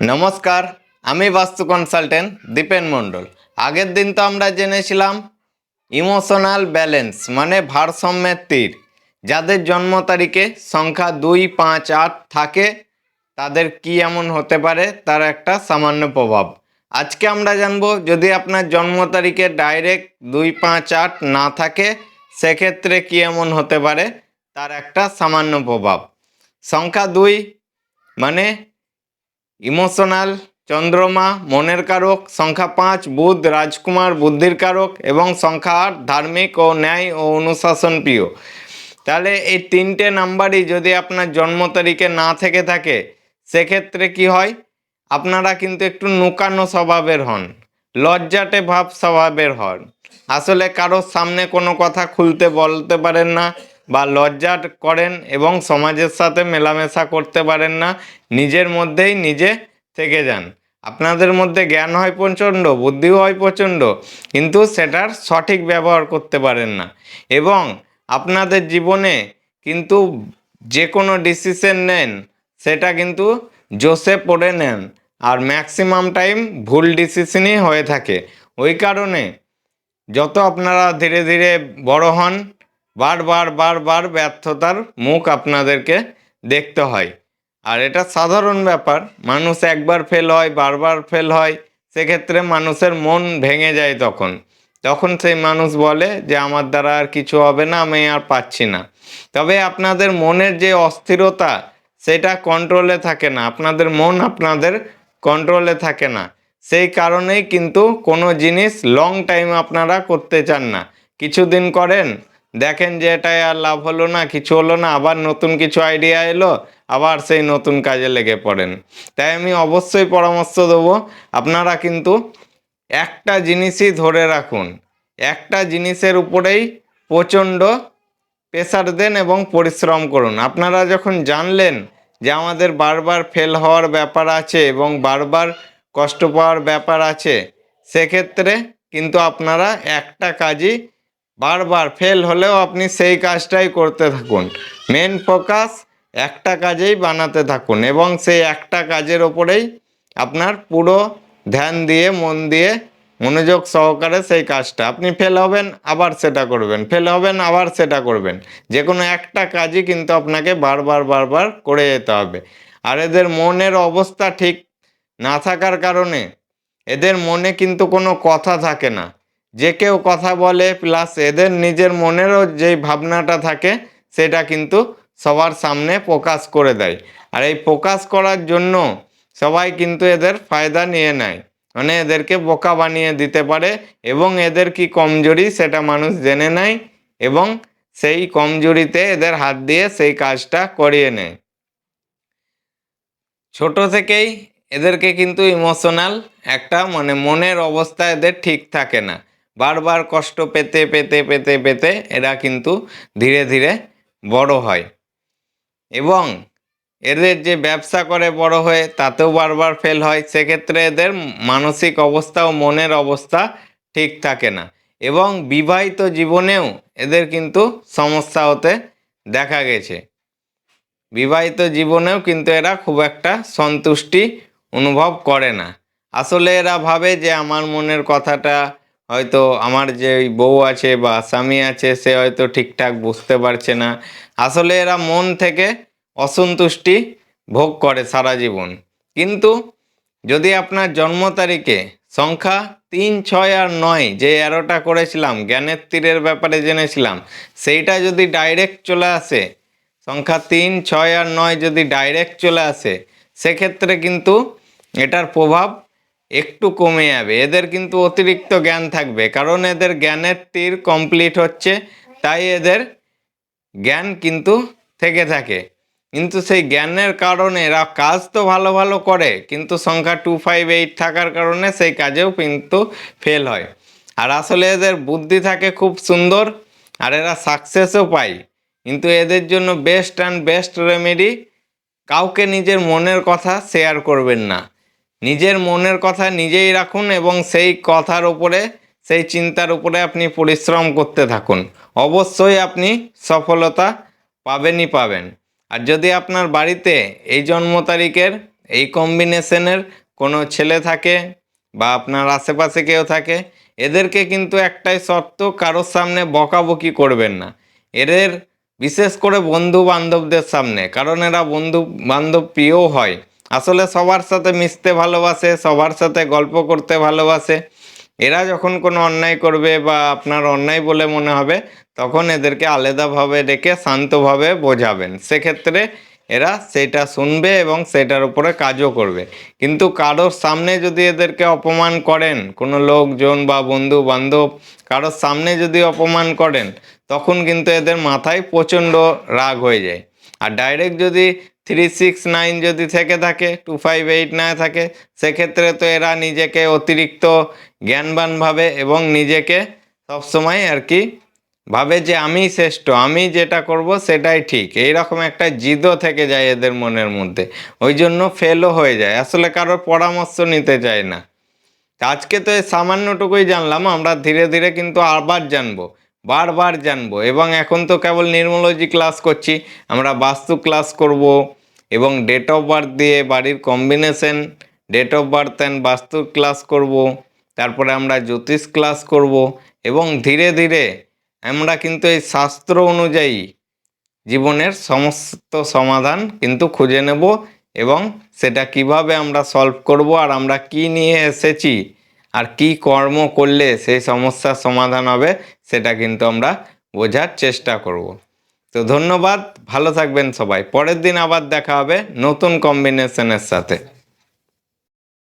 নমস্কার, আমি বাস্তু কনসালটেন্ট দীপেন মণ্ডল। আগের দিন তো আমরা জেনেছিলাম ইমোশনাল ব্যালেন্স মানে ভারসাম্যের তীর। যাদের জন্ম তারিখে সংখ্যা দুই, পাঁচ, আট থাকে, তাদের কি এমন হতে পারে? তার একটা সামান্য প্রভাব। আজকে আমরা জানব, যদি আপনার জন্ম তারিখে ডাইরেক্ট দুই, পাঁচ, আট না থাকে, সেক্ষেত্রে কি এমন হতে পারে? তার একটা সামান্য প্রভাব। সংখ্যা দুই মানে ইমোশনাল, চন্দ্রমা, মনের কারক, সংখ্যা পাঁচ, বুধ, রাজকুমার, বুদ্ধির কারক এবং সংখ্যা আট, ধার্মিক ও ন্যায় ও অনুশাসন প্রিয় তাহলে এই তিনটে নাম্বারই যদি আপনার জন্ম তারিখে না থেকে থাকে, সেক্ষেত্রে কি হয়? আপনারা কিন্তু একটু নুকানো স্বভাবের হন, লজ্জাটে ভাব স্বভাবের হন। আসলে কারোর সামনে কোনো কথা খুলতে বলতে পারেন না বা লজ্জা করেন এবং সমাজের সাথে মেলামেশা করতে পারেন না, নিজের মধ্যেই নিজে থেকে যান। আপনাদের মধ্যে জ্ঞান হয় প্রচণ্ড, বুদ্ধিও হয় প্রচণ্ড, কিন্তু সেটার সঠিক ব্যবহার করতে পারেন না। এবং আপনাদের জীবনে কিন্তু যে কোনো ডিসিশন নেন, সেটা কিন্তু জোসে পড়ে নেন। আর ম্যাক্সিমাম টাইম ভুল ডিসিশনই হয়ে থাকে। ওই কারণে যত আপনারা ধীরে ধীরে বড় হন বারবার বারবার ব্যর্থতার মুখ আপনাদেরকে দেখতে হয়। আর এটা সাধারণ ব্যাপার, মানুষ একবার ফেল হয়, বারবার ফেল হয়, সেক্ষেত্রে মানুষের মন ভেঙে যায় তখন। তখন সেই মানুষ বলে যে, আমার দ্বারা আর কিছু হবে না, আমি আর পাচ্ছি না। তবে আপনাদের মনের যে অস্থিরতা, সেটা কন্ট্রোলে থাকে না। আপনাদের মন আপনাদের কন্ট্রোলে থাকে না। সেই কারণেই কিন্তু কোনো জিনিস লং টাইম আপনারা করতে চান না। কিছুদিন করেন দেখেন যে এটাই আর লাভ হলো না, কিছু হলো না, আবার নতুন কিছু আইডিয়া এলো, আবার সেই নতুন কাজে লেগে পড়েন। তাই আমি অবশ্যই পরামর্শ দেবো, আপনারা কিন্তু একটা জিনিসই ধরে রাখুন, একটা জিনিসের উপরেই প্রচণ্ড প্রেসার দেন এবং পরিশ্রম করুন। আপনারা যখন জানলেন যে আমাদের বারবার ফেল হওয়ার ব্যাপার আছে এবং বারবার কষ্ট পাওয়ার ব্যাপার আছে, সেক্ষেত্রে কিন্তু আপনারা একটা কাজই বারবার ফেল হলেও আপনি সেই কাজটাই করতে থাকুন। মেন ফোকাস একটা কাজেই বানাতে থাকুন এবং সেই একটা কাজের ওপরেই আপনার পুরো ধ্যান দিয়ে, মন দিয়ে, মনোযোগ সহকারে সেই কাজটা। আপনি ফেল হবেন, আবার সেটা করবেন। ফেল হবেন, আবার সেটা করবেন। যে কোনো একটা কাজই কিন্তু আপনাকে বারবার বারবার করে যেতে হবে। আর এদের মনের অবস্থা ঠিক না থাকার কারণে এদের মনে কিন্তু কোনো কথা থাকে না। যে কেউ কথা বলে প্লাস এদের নিজের মনেরও যেই ভাবনাটা থাকে, সেটা কিন্তু সবার সামনে প্রকাশ করে দেয়। আর এই প্রকাশ করার জন্য সবাই কিন্তু এদের ফায়দা নিয়ে নেয়। মানে এদেরকে বোকা বানিয়ে দিতে পারে এবং এদের কি কমজোরি সেটা মানুষ জেনে নেয় এবং সেই কমজোরিতে এদের হাত দিয়ে সেই কাজটা করিয়ে নেয়। ছোট থেকেই এদেরকে কিন্তু ইমোশনাল একটা মানে মনের অবস্থা এদের ঠিক থাকে না। বারবার কষ্ট পেতে পেতে পেতে পেতে এরা কিন্তু ধীরে ধীরে বড় হয়। এবং এদের যে ব্যবসা করে বড় হয়ে তাতেও বারবার ফেল হয়, সেক্ষেত্রে এদের মানসিক অবস্থা ও মনের অবস্থা ঠিক থাকে না। এবং বিবাহিত জীবনেও এদের কিন্তু সমস্যা হতে দেখা গেছে। বিবাহিত জীবনেও কিন্তু এরা খুব একটা সন্তুষ্টি অনুভব করে না। আসলে এরা ভাবে যে আমার মনের কথাটা হয়তো আমার যে বউ আছে বা স্বামী আছে, সে হয়তো ঠিকঠাক বুঝতে পারছে না। আসলে এরা মন থেকে অসন্তুষ্টি ভোগ করে সারা জীবন। কিন্তু যদি আপনার জন্ম তারিখে সংখ্যা তিন, ছয় আর নয় যে এরোটা করেছিলাম, জ্ঞানের তীরের ব্যাপারে জেনেছিলাম, সেইটা যদি ডাইরেক্ট চলে আসে, সংখ্যা তিন, ছয় আর নয় যদি ডাইরেক্ট চলে আসে, সেক্ষেত্রে কিন্তু এটার প্রভাব একটু কমে যাবে। এদের কিন্তু অতিরিক্ত জ্ঞান থাকবে, কারণ এদের জ্ঞানের তীর কমপ্লিট হচ্ছে, তাই এদের জ্ঞান কিন্তু থেকে থাকে। কিন্তু সেই জ্ঞানের কারণে এরা কাজ তো ভালো ভালো করে, কিন্তু সংখ্যা টু ফাইভ এইট থাকার কারণে সেই কাজেও কিন্তু ফেল হয়। আর আসলে এদের বুদ্ধি থাকে খুব সুন্দর, আর এরা সাকসেসও পায়। কিন্তু এদের জন্য বেস্ট অ্যান্ড বেস্ট রেমেডি কাউকে নিজের মনের কথা শেয়ার করবেন না। নিজের মনের কথা নিজেই রাখুন এবং সেই কথার উপরে, সেই চিন্তার উপরে আপনি পরিশ্রম করতে থাকুন। অবশ্যই আপনি সফলতা পাবেনই পাবেন। আর যদি আপনার বাড়িতে এই জন্ম তারিখের, এই কম্বিনেশনের কোনো ছেলে থাকে বা আপনার আশেপাশে কেউ থাকে, এদেরকে কিন্তু একটাই শর্ত, কারোর সামনে বকাবকি করবেন না। এদের বিশেষ করে বন্ধু বান্ধবদের সামনে, কারণ এরা বন্ধু বান্ধব প্রিয় হয়। আসলে সবার সাথে মিশতে ভালোবাসে, সবার সাথে গল্প করতে ভালোবাসে। এরা যখন কোনো অন্যায় করবে বা আপনার অন্যায় বলে মনে হবে, তখন এদেরকে আলাদাভাবে রেখে শান্তভাবে বোঝাবেন। সেক্ষেত্রে এরা সেটা শুনবে এবং সেটার উপরে কাজও করবে। কিন্তু কারোর সামনে যদি এদেরকে অপমান করেন, কোনো লোকজন বা বন্ধু বান্ধব কারোর সামনে যদি অপমান করেন, তখন কিন্তু এদের মাথায় প্রচণ্ড রাগ হয়ে যায়। আর ডাইরেক্ট যদি থ্রি সিক্স নাইন যদি থেকে থাকে টু ফাইভ এইট না থাকে, সেক্ষেত্রে তো এরা নিজেকে অতিরিক্ত জ্ঞানবান ভাবে এবং নিজেকে সবসময় আর কি ভাবে যে আমি শ্রেষ্ঠ, আমি যেটা করব সেটাই ঠিক। এই রকম একটা জিদও থেকে যায় এদের মনের মধ্যে। ওই জন্য ফেলও হয়ে যায়। আসলে কারোর পরামর্শ নিতে চায় না। আজকে তো এই সামান্যটুকুই জানলাম, আমরা ধীরে ধীরে কিন্তু আবার জানব। বারবার জানব। এবং এখন তো কেবল নির্মোলজি ক্লাস করছি, আমরা বাস্তু ক্লাস করব এবং ডেট অফ বার্থ দিয়ে বাড়ির combination date of birth and vastu class করব, তারপরে আমরা জ্যোতিষ ক্লাস করব এবং ধীরে ধীরে আমরা কিন্তু এই শাস্ত্র অনুযায়ী জীবনের সমস্ত সমাধান কিন্তু খুঁজে নেব এবং সেটা কীভাবে আমরা সলভ করব আর আমরা কি নিয়ে এসেছি আর কি কর্ম করলে সেই সমস্যার সমাধান হবে, সেটা কিন্তু আমরা বোঝার চেষ্টা করব। তো ধন্যবাদ, ভালো থাকবেন সবাই। পরের দিন আবার দেখা হবে নতুন কম্বিনেশনের সাথে।